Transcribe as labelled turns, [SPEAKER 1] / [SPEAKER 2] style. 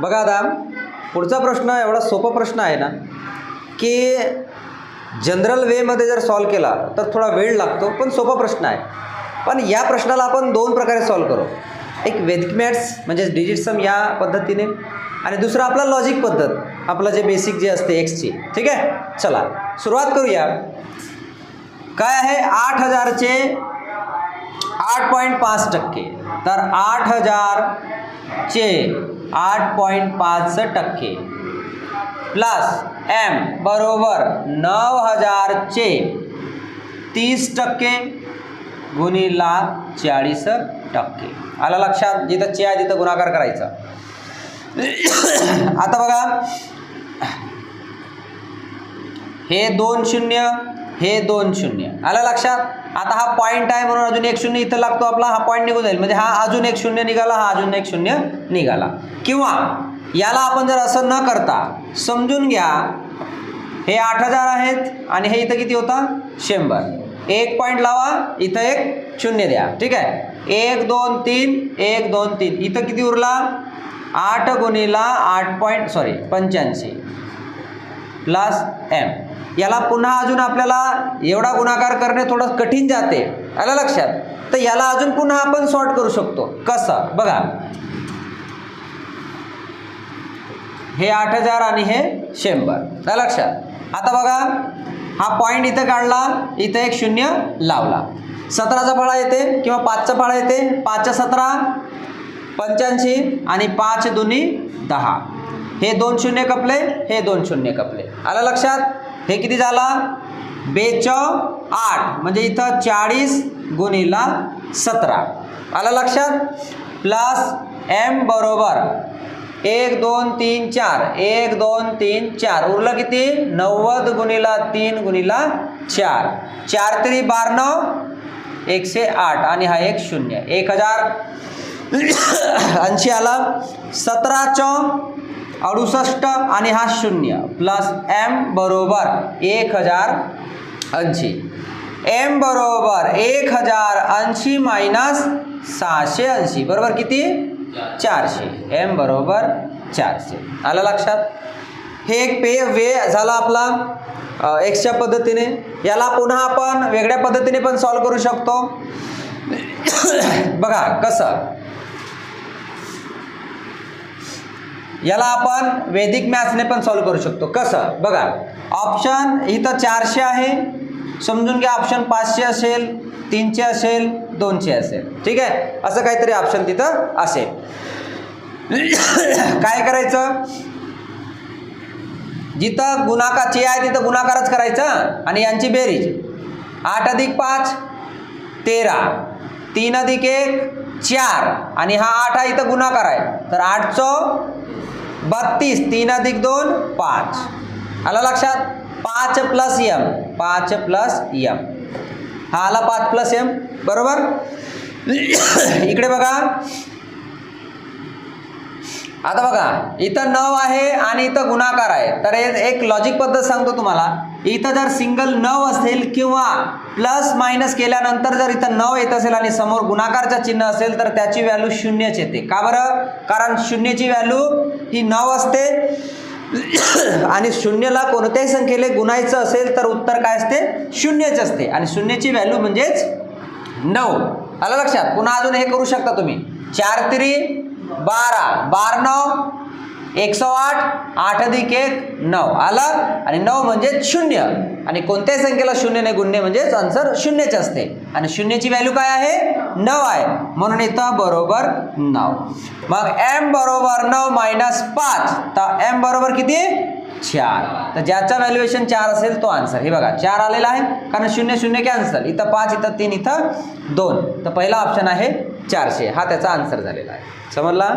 [SPEAKER 1] बघा आता पुढचा प्रश्न एवढा सोपा प्रश्न आहे ना की जनरल वेमध्ये जर सॉल्व केला तर थोडा वेळ लागतो पण सोपा प्रश्न आहे. पण या प्रश्नाला आपण दोन प्रकारे सॉल्व करू. एक वेदिक मॅथ्स म्हणजे डिजिट सम या पद्धतीने आणि दुसरं आपला लॉजिक पद्धत आपलं जे बेसिक जे असते एक्सची ठीक आहे? चला सुरुवात करूया. काय आहे? आठ हजारचे आठ पॉईंट पाच टक्के. तर आठ हजार चे आठ पॉईंट पाच टक्के. प्लस एम बरोबर नऊ हजारचे तीस टक्के गुणिला चाळीस टक्के. आला लक्षात? जिथं चे आहे तिथं गुणाकार करायचा. आता बघा. हे दोन शून्य हे दोन शून्य. आलं लक्षात? आता हा पॉईंट आहे म्हणून अजून एक शून्य इथं लागतो आपला हा पॉईंट निघून जाईल. म्हणजे हा अजून एक शून्य निघाला हा अजून एक शून्य निघाला. किंवा याला आपण जर असं न करता समजून घ्या हे आठ हजार आहेत आणि हे इथं किती होता? शंभर. एक पॉईंट लावा इथं एक शून्य द्या. ठीक आहे? एक दोन तीन एक दोन तीन. इथं किती उरला? आठ गुणिला आठ पॉईंट सॉरी पंच्याऐंशी. प्लस एम याला पुन्हा अजून आपल्याला एवढा गुणाकार करणे थोडं कठीण जाते. आलं लक्षात? तर याला अजून पुन्हा आपण सॉर्ट करू शकतो. कसं? बघा. हे आठ हजार आणि हे शंभर. आलं लक्षात? आता बघा. हा पॉईंट इथं काढला. इथं एक शून्य लावला. सतराचा फळा येते किंवा पाचचा फळा येते? पाचच्या सतरा पंच्याऐंशी आणि पाच दोन्ही दहा. हे दोन शून्य कपले हे दोन शून्य कपले. आलं लक्षात? हे किती झाला? बेच आठ. म्हणजे इथं चाळीस गुणिला सतरा. आलं लक्षात? प्लस एम बरोबर. एक दोन तीन चार. एक दोन तीन चार. उरलं किती? नव्वद गुणिला तीन गुणिला चार. चार तरी बारनव एकशे आठ आणि हा एक शून्य. एक हजार ऐंशी आला. सतरा चौ अडुसष्ट आणि हा शून्य. प्लस एम बरोबर एक हजार ऐंशी. एम बरोबर एक हजार ऐंशी मायनस सहाशे ऐंशी. बरोबर किती? चारशे. एम बरोबर चारशे. आलं लक्षात? हे एक पे वे झाला आपला एक्सच्या पद्धतीने. याला पुन्हा आपण वेगळ्या पद्धतीने पण सॉल्व करू शकतो. बघा कसं? याला आपण वैदिक मॅथ्सने पण सॉल्व करू शकतो. कसं? बघा ऑप्शन इथं चारशे आहे. समजून घ्या ऑप्शन पाचशे असेल तीनशे असेल दोनशे असेल. ठीक आहे? असं काहीतरी ऑप्शन तिथं असेल. काय करायचं? जिथं गुणाकारची आहे तिथं गुणाकारच करायचा आणि यांची बेरीज. आठ अधिक पाच तेरा. तीन अधिक एक चार. आणि हा आठ हा इथं गुणाकार आहे. तर आठचं बत्तीस तीन अधिक दोन पाच. आला लक्षात? पाच प्लस यम. पाच प्लस यम. हा आला पाच प्लस एम बरोबर? इकडे बघा. आता बघा इथं नऊ आहे आणि इथं गुणाकार आहे. तर हे एक लॉजिक पद्धत सांगतो तुम्हाला. इथं जर सिंगल नऊ असेल किंवा प्लस मायनस केल्यानंतर जर इथं नऊ येत असेल आणि समोर गुणाकारचं चिन्ह असेल तर त्याची व्हॅल्यू शून्यच येते. का बरं? कारण शून्यची व्हॅल्यू ही नऊ असते. आणि शून्यला कोणत्याही संख्येला गुणायचं असेल तर उत्तर काय असते? शून्यच असते. आणि शून्यची व्हॅल्यू म्हणजेच नऊ. आलं लक्षात? पुन्हा अजून हे करू शकता तुम्ही. चार तिरी बारा. बार नऊ. सौ आठ. आठ अधिक एक नऊ. आलं? आणि नऊ म्हणजे शून्य. आणि कोणत्याही संख्येला शून्यने गुणणे म्हणजेच आन्सर शून्यच असते. आणि शून्यची व्हॅल्यू काय आहे? नऊ आहे. म्हणून इथं बरोबर नऊ. मग एम बरोबर नऊ मायनस पाच. तर एम बरोबर किती? चार. तर ज्याचा व्हॅल्युएशन चार असेल तो आन्सर हे बघा चार आलेला आहे कारण शून्य शून्य कॅन्सल इथं पाच इथं तीन इथं दोन. तर पहिला ऑप्शन आहे चारशे. हा त्याचा आन्सर झालेला आहे. समजला?